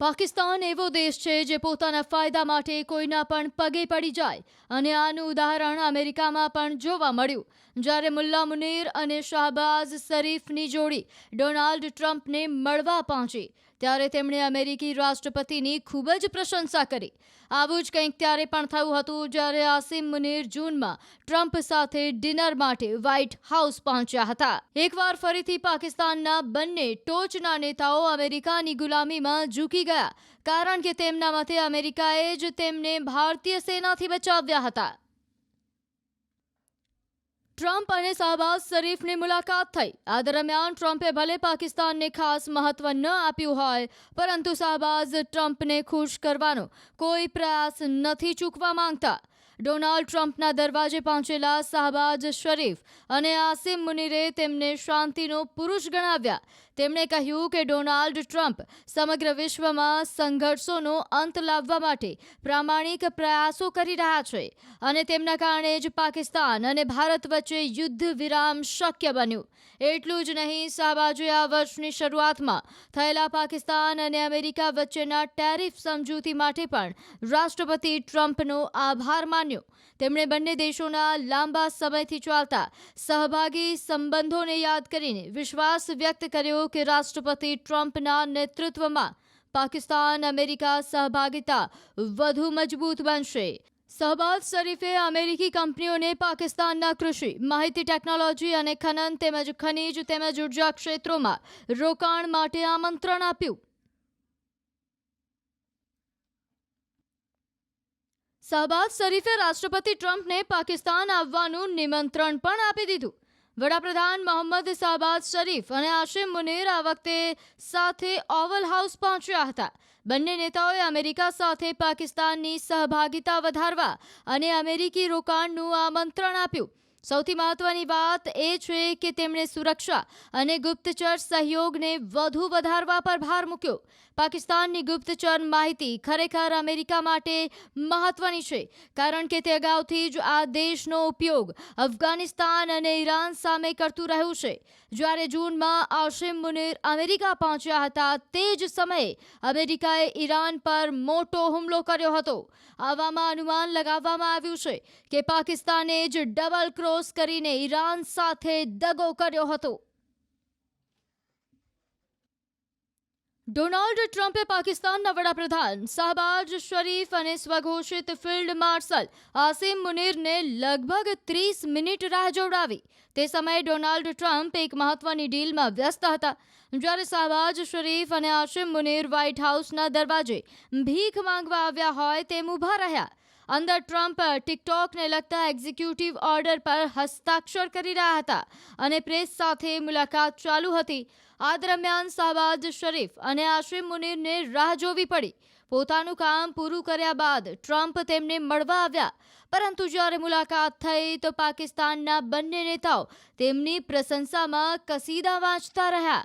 પાકિસ્તાન એવો દેશ છે જે પોતાના ફાયદા માટે કોઈના પણ પગે પડી જાય. અને આનું ઉદાહરણ અમેરિકામાં પણ જોવા મળ્યું. જ્યારે મુલ્લા મુનીર અને શાહબાઝ શરીફની જોડી ડોનાલ્ડ ટ્રમ્પને મળવા પહોંચી ત્યારે તેમણે અમેરિકી રાષ્ટ્રપતિની ખૂબ જ પ્રશંસા કરી. આવું જ કંઈક ત્યારે પણ થયું હતું જ્યારે આસિમ મુનીર જૂનમાં ટ્રમ્પ સાથે ડિનર માટે વ્હાઇટ હાઉસ પહોંચ્યા હતા. એકવાર ફરીથી પાકિસ્તાનના બંને ટોચના નેતાઓ અમેરિકાની ગુલામીમાં ઝૂકી ગયા, કારણ કે તેમના મતે અમેરિકાએ જ તેમને ભારતીય સેનાથી બચાવ્યા હતા. ટ્રમ્પ અને શાહબાઝ શરીફની મુલાકાત થઈ. આ દરમિયાન ટ્રમ્પે ભલે પાકિસ્તાનને ખાસ મહત્વ ન આપ્યું હોય, પરંતુ શાહબાઝ ટ્રમ્પને ખુશ કરવાનો કોઈ પ્રયાસ નથી ચૂકવા માંગતા. ડોનાલ્ડ ટ્રમ્પના દરવાજે પહોંચેલા શાહબાઝ શરીફ અને આસિમ મુનિરે તેમને શાંતિનો પુરુષ ગણાવ્યા. તેમણે કહ્યું કે ડોનાલ્ડ ટ્રમ્પ સમગ્ર વિશ્વમાં સંઘર્ષોનો અંત લાવવા માટે પ્રામાણિક પ્રયાસો કરી રહ્યા છે અને તેમના કારણે જ પાકિસ્તાન અને ભારત વચ્ચે યુદ્ધ વિરામ શક્ય બન્યું. એટલું જ નહીં, શાહબાજુએ આ વર્ષની શરૂઆતમાં થયેલા પાકિસ્તાન અને અમેરિકા વચ્ચેના ટેરિફ સમજૂતી માટે પણ રાષ્ટ્રપતિ ટ્રમ્પનો આભાર માન્યો. તેમણે બંને દેશોના લાંબા સમયથી ચાલતા સહભાગી સંબંધોને યાદ કરીને વિશ્વાસ વ્યક્ત કર્યો કે રાષ્ટ્રપતિ ટ્રમ્પના નેતૃત્વમાં પાકિસ્તાન અમેરિકા સહભાગિતા વધુ મજબૂત બનશે. શહબાઝ શરીફે અમેરિકી કંપનીઓને પાકિસ્તાનના કૃષિ, માહિતી ટેકનોલોજી અને ખનન તેમજ ખનીજ તેમજ ઊર્જા ક્ષેત્રોમાં રોકાણ માટે આમંત્રણ આપ્યું. શહબાઝ શરીફે રાષ્ટ્રપતિ ટ્રમ્પને પાકિસ્તાન આવવાનું નિમંત્રણ પણ આપી દીધું. વડાપ્રધાન મોહમ્મદ શાહબાઝ શરીફ અને આશિમ મુનીર આ વખતે સાથે ઓવલ હાઉસ પહોંચ્યા હતા. બંને નેતાઓએ અમેરિકા સાથે પાકિસ્તાનની સહભાગિતા વધારવા અને અમેરિકી રોકાણનું આમંત્રણ આપ્યું. સૌથી મહત્વની વાત એ છે કે તેમણે સુરક્ષા અને ગુપ્તચર સહયોગને વધુ વધારવા પર ભાર મૂક્યો. પાકિસ્તાનની ગુપ્તચર માહિતી ખરેખર અમેરિકા માટે મહત્વની છે, કારણ કે તે અગાઉથી જ આ દેશનો ઉપયોગ અફઘાનિસ્તાન અને ઈરાન સામે કરતું રહ્યું છે. જ્યારે જૂનમાં આશિમ મુનીર અમેરિકા પહોંચ્યા હતા, તે જ સમયે અમેરિકાએ ઈરાન પર મોટો હુમલો કર્યો હતો. આવામાં અનુમાન લગાવવામાં આવ્યું છે કે પાકિસ્તાને જ ડબલ ક્રોસ કરીને ઈરાન સાથે દગો કર્યો હતો. ડોનાલ્ડ ટ્રમ્પે પાકિસ્તાનના વડાપ્રધાન શાહબાજ શરીફ અને સ્વઘોષિત ફિલ્ડ માર્શલ આસિમ મુનીરને લગભગ ત્રીસ મિનિટ રાહ જોડાવી. તે સમયે ડોનાલ્ડ ટ્રમ્પ એક મહત્વની ડીલમાં વ્યસ્ત હતા. જ્યારે શાહબાજ શરીફ અને આસિમ મુનીર વ્હાઇટ હાઉસના દરવાજે ભીખ માંગવા આવ્યા હોય તેમ ઊભા રહ્યા. અંદર ટ્રમ્પ ટિકટોકને લગતા એક્ઝિક્યુટિવ ઓર્ડર પર હસ્તાક્ષર કરી રહ્યા હતા અને પ્રેસ સાથે મુલાકાત ચાલુ હતી. આ દરમિયાન શાહબાજ શરીફ અને આશિમ મુનિરને રાહ જોવી પડી. પોતાનું કામ પૂરું કર્યા બાદ ટ્રમ્પ તેમને મળવા આવ્યા. પરંતુ જ્યારે મુલાકાત થઈ તો પાકિસ્તાનના બંને નેતાઓ તેમની પ્રશંસામાં કસીદા વાંચતા રહ્યા.